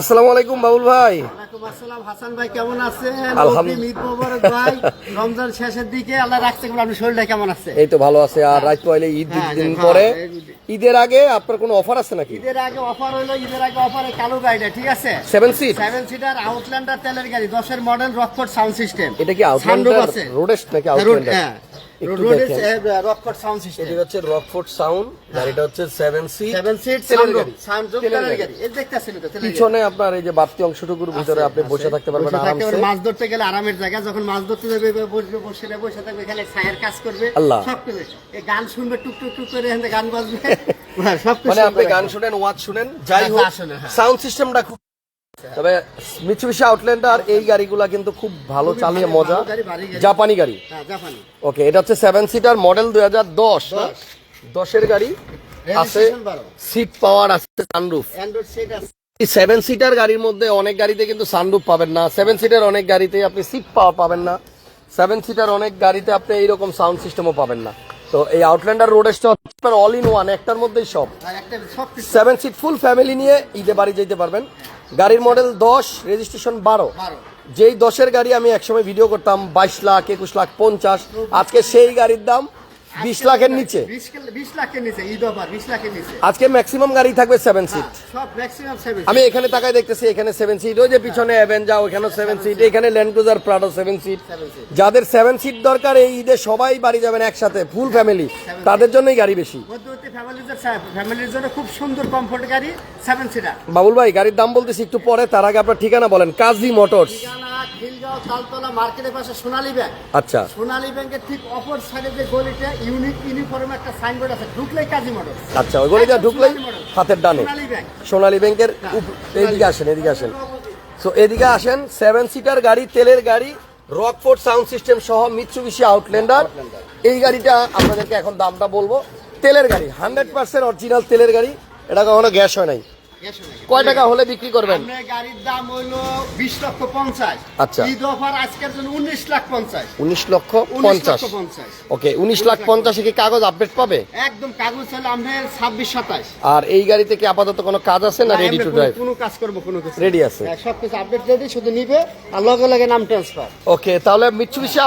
আসসালামু আলাইকুম বাবুল ভাই। আসসালাম। হাসান ভাই কেমন আছেন? আলহামদুলিল্লাহ। ঈদ ভাই রমজান শেষের দিকে আল্লাহ রাখছে আপনার শরীরটা কেমন আছে? এই তো ভালো আছে আর রাত পয়লে ঈদ হ্যাঁ, দিন হ্যাঁ, পরে। ঈদের আগে আপনার কোনো অফার আছে নাকি? ঈদের আগে অফার হলো ঈদের আগে অফারে কালো গাড়িটা ঠিক আছে? সিট সিটার আউটল্যান্ডার তেলের গাড়ি দশের মডেল রকফোর্ড সাউন্ড সিস্টেম এটা কি আউটল্যান্ডার রোডেস্ট নাকি আউটল্যান্ডার একটু রোডের দেখেন। রকফোর্ড সাউন্ড সিস্টেম এটা হচ্ছে রকফোর্ড সাউন্ড গাড়িটা হচ্ছে সেভেন সিট সেভেন সিট গাড়ি। সাউন্ড তেলের তেলের গাড়ি। গাড়ি। এই দেখতেছেন তো পিছনে আপনার এই যে বাড়তি অংশটুকুর ভিতরে আপনি বসে থাকতে পারবেন আরামসে। মাছ ধরতে গেলে আরামের জায়গা। যখন মাছ ধরতে যাবে বসবে বসে বসে থাকবে এখানে ছায়ের কাজ করবে। সব এই গান শুনবে টুক টুক টুক করে গান বাজবে। হ্যাঁ, মানে আপনি গান শুনেন ওয়াজ শুনেন যাই হ্যাঁ, হোক হ্যাঁ। সাউন্ড সিস্টেমটা খুব তবে মিচুবিশি আউটল্যান্ডার এই গাড়িগুলা কিন্তু খুব ভালো চালিয়ে মজা। জাপানি গাড়ি। হ্যাঁ, ওকে এটা হচ্ছে সেভেন সিটার মডেল দুই হাজার দশ। দশের গাড়ি আছে। সিট পাওয়ার আছে সানরুফ সেভেন সিটার গাড়ির মধ্যে অনেক গাড়িতে কিন্তু সানরুফ পাবেন না। সেভেন সিটার অনেক গাড়িতে আপনি সিট পাওয়ার পাবেন না। সেভেন সিটার অনেক গাড়িতে আপনি এইরকম সাউন্ড সিস্টেমও পাবেন না। তো এই Outlander road stop all in one একটার মধ্যেই সব। সেভেন সিট ফুল ফ্যামিলি নিয়ে ঈদে বাড়ি যেতে পারবেন। গাড়ির মডেল দশ রেজিস্ট্রেশন বারো। যেই দশের গাড়ি আমি একসময় ভিডিও করতাম বাইশ লাখ একুশ লাখ পঞ্চাশ। আজকে সেই গাড়ির দাম বিশ লাখের নিচে? বিশ লাখের নিচে ঈদ অফার বিশ লাখের নিচে। আজকে ম্যাক্সিমাম গাড়ি থাকবে সেভেন সিট সব ম্যাক্সিমাম সেভেন আমি এখানে তাকায় দেখতেছি এখানে সেভেন সিট ওই যে পিছনে অ্যাভেঞ্জা ওখানে সেভেন সিট এখানে Land Cruiser Prado seven seat যাদের সেভেন সিট দরকার এই ঈদে সবাই বাড়ি যাবেন একসাথে ফুল ফ্যামিলি তাদের জন্যই গাড়ি বেশি। ফ্যামিলির জন্য খুব সুন্দর কমফোর্ট গাড়ি সেভেন সিটার বাবুল ভাই গাড়ির দাম বলতেছি একটু পরে তার আগে আপনার ঠিকানা বলেন কাজী মোটরস। ঠিকানা খিলগাঁও তালতলা মার্কেটের পাশে সোনালী ব্যাংক। আচ্ছা। সোনালী ব্যাংকের ঠিক অপর সাইডে যে গলিটা ইউনিক ইউনিফর্ম একটা সাইনবোর্ড আছে ঢুকলেই কাজী মোটর আচ্ছা ওই গলিটা ঢুকলেই হাতের ডানে। সোনালী ব্যাংকের আসেন এদিকে আসেন। সো এদিকে আসেন সেভেন সিটার গাড়ি তেলের গাড়ি রকফোর্ড সাউন্ড সিস্টেম সহ মিৎসুবিশি আউটল্যান্ডার এই গাড়িটা আপনাদেরকে এখন দামটা বলব। তেলের গাড়ি হান্ড্রেড পার্সেন্ট অরিজিনাল তেলের গাড়ি। এটা কখনো গ্যাস হয় নাই? কয় টাকা হলে বিক্রি করবেন? গাড়ির দাম হলো বিশ লক্ষ পঞ্চাশ। আচ্ছা। ঈদ অফার আজকের জন্য উনিশ লাখ পঞ্চাশ। উনিশ লক্ষ পঞ্চাশ। ওকে উনিশ লাখ পঞ্চাশে কি কাগজ আপডেট পাবে? একদম কাগজ হলে ছাব্বিশ সাতাশ। আর এই গাড়িতে কি আপাতত কোনো কাজ আছে না রেডি টু ড্রাইভ কোনো কাজ করব কোনো কিছু। Ready আছে। হ্যাঁ, আপডেট রেডি শুধু নিবে আর লগে লগে নাম ট্রান্সফার ওকে তাহলে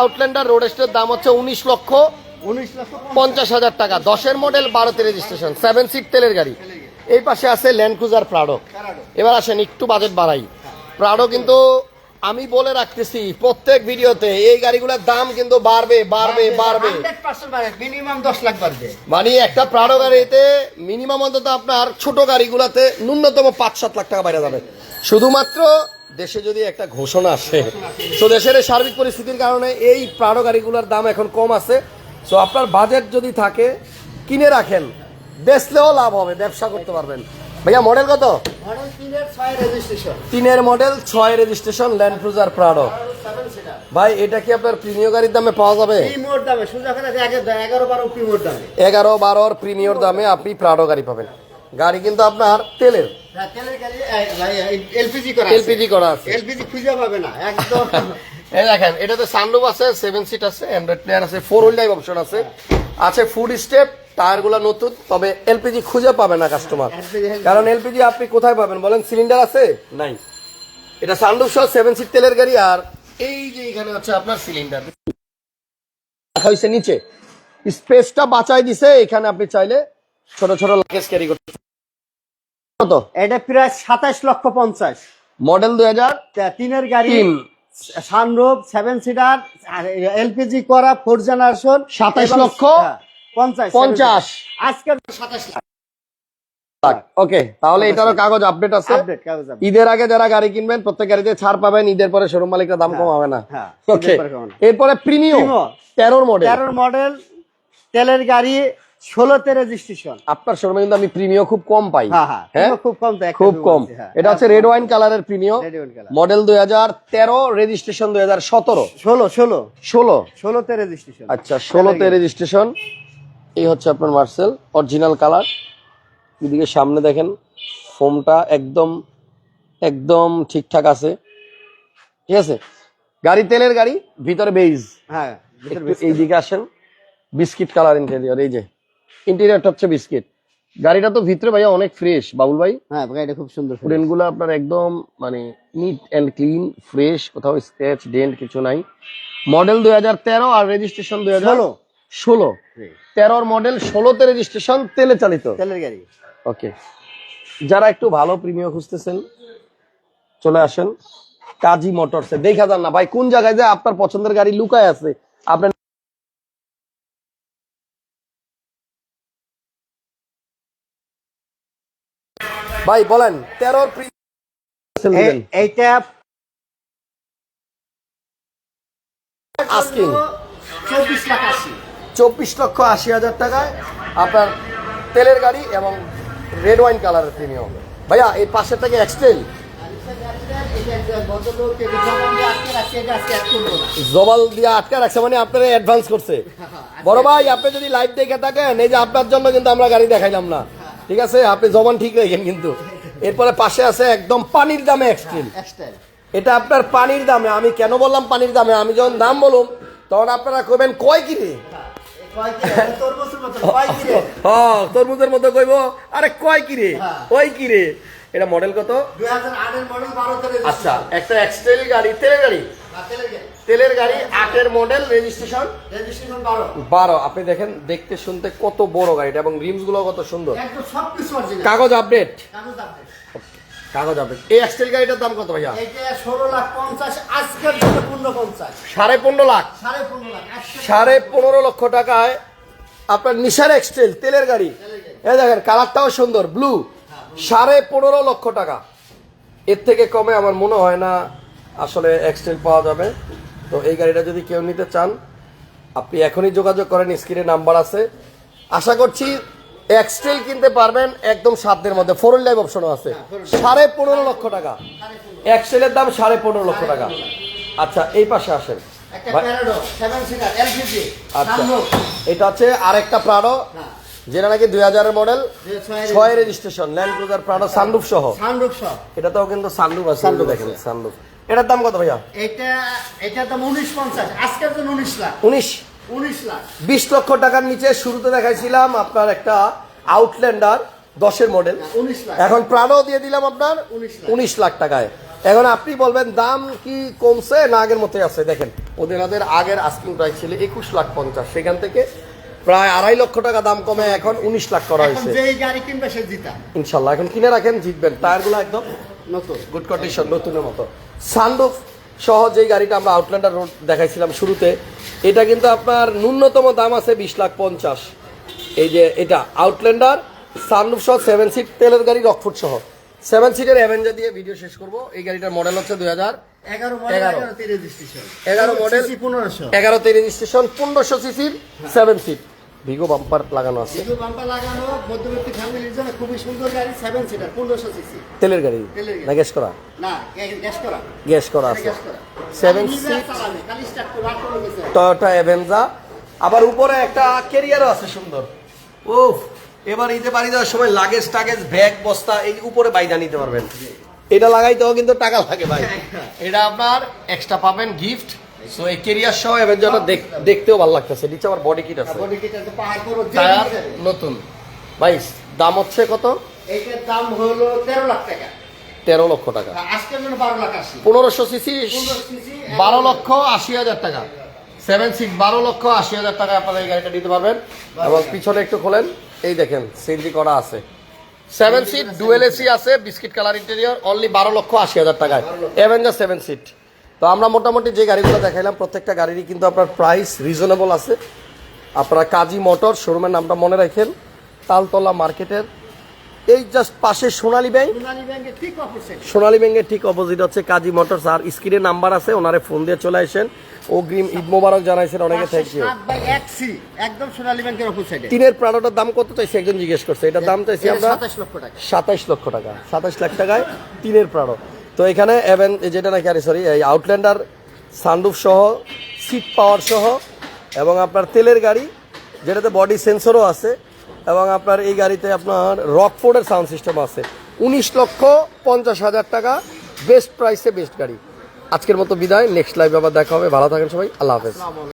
আউটল্যান্ডার রোডেস্টের দাম হচ্ছে উনিশ লক্ষ উনিশ লক্ষ পঞ্চাশ। হাজার টাকা। দশের মডেল বারোতে রেজিস্ট্রেশন সেভেন সিট তেলের গাড়ি। এই পাশে আছে ল্যান্ড ক্রুজার প্রাডো। এবার আসেন একটু বাজেট বাড়াই। প্রাডো কিন্তু আমি বলে রাখতেছি প্রত্যেক ভিডিওতে এই গাড়িগুলোর দাম কিন্তু বাড়বে বাড়বে বাড়বে মিনিমাম দশ লাখ বাড়বে। মানে একটা প্রাডো গাড়িতে মিনিমাম অন্তত আপনার ছোট গাড়িগুলোতে ন্যূনতম পাঁচ সাত লাখ টাকা বাইরে যাবে। শুধুমাত্র দেশে যদি একটা ঘোষণা আসে তো দেশের এই সার্বিক পরিস্থিতির কারণে এই প্রাডো গাড়িগুলোর দাম এখন কম আছে। সো আপনার বাজেট যদি থাকে কিনে রাখেন। বেচলেও লাভ হবে ব্যবসা করতে পারবেন। ভাইয়া মডেল কত? তিনের রেজিস্ট্রেশন মডেল ছয় রেজিস্ট্রেশন ল্যান্ড ক্রুজার প্রাডো ভাই এটা কি আপনার প্রিমিয় গাড়ির দামে পাওয়া যাবে? এগারো বারোর প্রিমিয়র দামে। আপনি প্রাডো গাড়ি পাবেন। গাড়ি কিন্তু আপনার তেলের। হ্যাঁ, এলপিজি করা আছে। এলপিজি খুঁজে পাবে না একদম। এই দেখেন এটাতে সানরুফ আছে সেভেন সিট আছে অ্যান্ড্রয়েড প্লেয়ার আছে ফোর হুইল ড্রাইভ অপশন আছে। আছে ফুড স্টেপ টায়ারগুলো নতুন তবে এলপিজি খুঁজে পাবে না কাস্টমার কারণ এলপিজি আপনি কোথায় পাবেন বলেন? সিলিন্ডার আছে? নাই। এটা সানরুফ সহ সেভেন সিট তেলের গাড়ি আর এই যে এখানে হচ্ছে আপনার সিলিন্ডার হয়েছে নিচে। স্পেসটা বাঁচাই দিছে এখানে আপনি চাইলে ছোট ছোট লাগেজ ক্যারি করতে কত? এটা প্রায় সাতাশ লক্ষ পঞ্চাশ। মডেল দুই হাজার তিনের গাড়ি সানরূপ সেভেন সিটার এলপিজি করা ফোর জেনারেশন 27 লক্ষ? পঞ্চাশ পঞ্চাশ। সাতাশ ওকে তাহলে এটারও কাগজ আপডেট আছে। আপডেট কাগজ update। ঈদের আগে যারা গাড়ি কিনবেন প্রত্যেক গাড়িতে ছাড় পাবেন ঈদের পরে শোরুম মালিকরা দাম কম হবে না। হ্যাঁ, ওকে। এরপরে প্রিমিয়াম তেরোর মডেল তেরোর মডেল তেলের গাড়ি ষোলোতে রেজিস্ট্রেশন আপনার শোরুমে কিন্তু আমি প্রিমিয়াম খুব কম পাই। হ্যাঁ হ্যাঁ হ্যাঁ? খুব কম খুব কম। হ্যাঁ। এটা হচ্ছে রেড ওয়াইন কালারের প্রিমিয়াম মডেল দুই হাজার তেরো রেজিস্ট্রেশন দুই হাজার সতেরো। ষোলো ষোলো। ষোলো। ষোলোতে রেজিস্ট্রেশন আচ্ছা ষোলোতে রেজিস্ট্রেশন এই হচ্ছে আপনার মার্সেল অরিজিনাল কালার এদিকে সামনে দেখেন ফোমটা একদম একদম ঠিকঠাক আছে। ঠিক আছে? গাড়ি তেলের গাড়ি ভিতরে বেইজ হ্যাঁ এইদিকে আসেন বিস্কিট কালার ইন্টেরিয়র এই যে। ইন্টেরিয়রটা হচ্ছে বিস্কিট গাড়িটা তো ভিতরে ভাইয়া অনেক ফ্রেশ বাবুল ভাই। হ্যাঁ গাড়িটা খুব সুন্দরগুলো আপনার একদম মানে নিট অ্যান্ড ক্লিন ফ্রেশ কোথাও স্ক্র্যাচ ডেন্ট কিছু নাই। মডেল দুই হাজার তেরো আর রেজিস্ট্রেশন দুই হাজার ষোলো। তেরোর মডেল ষোলোতে রেজিস্ট্রেশন তেলে চালিত। তেলের গাড়ি। ওকে যারা একটু ভালো প্রিমিয়াম খুঁজতেছেন চলে আসেন। কাজী মোটরসে দেখা যান না ভাই কোন জায়গায় যে আপনার পছন্দের গাড়ি লুকায় আছে আপনার ভাই বলেন তেরোর এই- এইটা Asking. চব্বিশ লাখ আশি। চব্বিশ লক্ষ আশি হাজার টাকায় আপনার তেলের গাড়ি এবং রেড ওয়াইন কালারের প্রিমিয়াম ভাইয়া এই পাশের থেকে এক্সটেল জবাল দিয়ে আটকা রাখছে মানে আপনারা অ্যাডভান্স করছে। বড় ভাই আপনি যদি লাইভ দেখে থাকেন এই যে আপনার জন্য কিন্তু আমরা গাড়ি দেখাইলাম না। ঠিক আছে? আপনি জবান ঠিক রাখেন কিন্তু। এরপরে পাশে আছে একদম পানির দামে এক্সট্রিম এটা আপনার পানির দামে আমি কেন বললাম পানির দামে? আমি যখন দাম বলুম তখন আপনারা কবেন কয় কিরে? হ্যাঁ তরমুজের মতো কইব আরে কয় কিরে? হ্যাঁ। কয় কিরে? এটা মডেল কত? আচ্ছা একটা এক্সটেল গাড়ি তেলের গাড়ি? তেলের গাড়ি। আটের মডেল রেজিস্ট্রেশন বারো। আপনি দেখেন দেখতে শুনতে কত বড় গাড়িটা এবং রিমসগুলো কত সুন্দর। কাগজ আপডেট কাগজ আপডেট এই এক্সটেল গাড়িটার দাম কত ভাইয়া? ষোলো লাখ পঞ্চাশ আজকের জন্য পূর্ণ পঞ্চাশ। সাড়ে পনেরো লাখ। সাড়ে পনেরো লক্ষ টাকায় আপনার নিশার এক্সটেল তেলের গাড়ি। এই দেখেন কালারটাও সুন্দর ব্লু সাড়ে পনেরো লক্ষ টাকা। এর থেকে কমে আমার মনে হয় না আসলে এক্সটেল পাওয়া যাবে। তো এই গাড়িটা যদি কেউ নিতে চান আপনি এখনই যোগাযোগ করেন স্ক্রিনে নাম্বার আছে। আশা করছি এক্সটেল কিনতে পারবেন একদম সাধ্যের মধ্যে। ফোর লাইভ অপশনও আছে। সাড়ে পনেরো লক্ষ টাকা। এক্সটেলের দাম সাড়ে পনেরো লক্ষ টাকা। আচ্ছা এই পাশে আসেন। আচ্ছা। এটা হচ্ছে আরেকটা প্রাডো যেটা নাকি দুই হাজারের মডেল ছয় registration. Land Cruiser Prado sunroof সহ। সানরুফ সব এটাতেও কিন্তু সানরুফ আছে Sunroof দেখেন। সানরুফ এটার দাম কত ভাইয়া? এটা এটার দাম উনিশ পঞ্চাশ। আজকের জন্য উনিশ লাখ। উনিশ? বিশ লক্ষ টাকার নিচে শুরুতে দেখাইছিলাম আপনার একটা আউটল্যান্ডার দশের মডেল এখন প্রাণও দিয়ে দিলাম আপনার উনিশ লাখ। টাকায়। এখন আপনি বলবেন দাম কি কমছে না আগের মতোই আছে? দেখেন ওদের ওদের আগের আস্কিং প্রাইস ছিল একুশ লাখ পঞ্চাশ। সেখান থেকে প্রায় আড়াই লক্ষ টাকা দাম কমে এখন উনিশ লাখ করা হয়েছে। ইনশাল্লাহ এখন কিনে রাখেন জিতবেন। টায়ারগুলো একদম নতুন। গুড কন্ডিশন নতুনের মতো। সানরুফ সহ যে গাড়িটা আমরা আউটল্যান্ডার রোড দেখাইছিলাম শুরুতে। এটা কিন্তু আপনার ন্যূনতম দাম আছে বিশ লাখ পঞ্চাশ। এই যে এটা আউটল্যান্ডার সানরুফ সহ সেভেন সিট তেলের গাড়ি রকফুট সহ। সেভেন সিটের অ্যাভেঞ্জার দিয়ে ভিডিও শেষ করব। এই গাড়িটার মডেল হচ্ছে দুই হাজার এগারো মডেল এগারো। এগারোতে রেজিস্ট্রেশন পনেরোশো। সিসির সেভেন সিট ভিগো বাম্পার লাগানো আছে। যেহেতু বাম্পা লাগানো মধ্যবর্তী ফ্যামিলির জন্য খুবই সুন্দর গাড়ি সেভেন সিটার পনেরোশো সিসি তেলের গাড়ি? না গ্যাস করা? না গ্যাস করা। গ্যাস করা আছে। গ্যাস করা। সেভেন সিট চালাবে, খালি স্টার্ট করে রাত করে গেছে টয়োটা অ্যাভেঞ্জা আবার উপরে একটা ক্যারিয়ারও আছে সুন্দর। উফ এবার ঈদে বাড়ি যাওয়ার সময় লাগেজ টাগেজ ব্যাগ বস্তা এই উপরে বাইদা নিতে পারবেন। এটা লাগাইতেও কিন্তু টাকা লাগে ভাই। এটা আপনার এক্সট্রা পাবেন গিফট সো এই কেরিয়ার সহ অ্যাভেঞ্জারটা দেখতেও ভালো লাগতেছে। নিচে আবার বডি কিট আছে। বডি কিট টায়ার নতুন। ভাই দাম হচ্ছে কত? এইটার দাম হলো তেরো লাখ টাকা। তেরো লক্ষ টাকা। পনেরোশো সিসি 1500 বারো লক্ষ আশি হাজার টাকা। সেভেন সিক্স বারো লক্ষ আশি হাজার টাকা আপনারা এই গাড়িটা নিতে পারবেন। এবং পিছনে একটু খোলেন। এই দেখেন সিনজি করা আছে। সেভেন সিট ডুয়েল এসি আছে বিস্কিট কালার ইন্টেরিয়র অনলি বারো লক্ষ আশি হাজার টাকায়। অ্যাভেঞ্জার সেভেন সিট তো আমরা মোটামুটি যে গাড়িগুলো দেখাইলাম প্রত্যেকটা গাড়িরই কিন্তু আপনার প্রাইস রিজনেবল আছে। আপনারা কাজী মোটর শোরুমের নামটা মনে রাখেন তালতলা মার্কেটের। এই জাস্ট পাশে সোনালী ব্যাংক। সোনালী ব্যাংকের ঠিক অপোজিট সোনালী ব্যাংকের ঠিক অপোজিট হচ্ছে কাজী মোটরস আর স্ক্রিনে নাম্বার আছে ওনারে ফোন দিয়ে চলে আসেন। অগ্রিম ঈদ মোবারক জানাইছেন অনেকে থ্যাংক ইউ একদম সোনালী ব্যাংকের তিনের প্রাণটার দাম কত চাইছে? একজন জিজ্ঞেস করছে। এটার দাম চাইছি আমরা সাতাশ লক্ষ টাকা। সাতাইশ লক্ষ টাকা সাতাইশ লাখ টাকায় তিনের প্রাণ। তো এখানে এভেন যেটা নাকি, আরে সরি এই আউটল্যান্ডার সানরুফ সহ সিট পাওয়ার সহ, এবং আপনার তেলের গাড়ি, যেটাতে বডি সেন্সরও আছে, এবং আপনার এই গাড়িতে আপনার রকফোর্ডের সাউন্ড সিস্টেম আছে। উনিশ লক্ষ পঞ্চাশ হাজার টাকা বেস্ট প্রাইসে বেস্ট গাড়ি। আজকের মতো বিদায় নেক্সট লাইভ আবার দেখা হবে। ভালো থাকেন সবাই, আল্লাহ হাফেজ।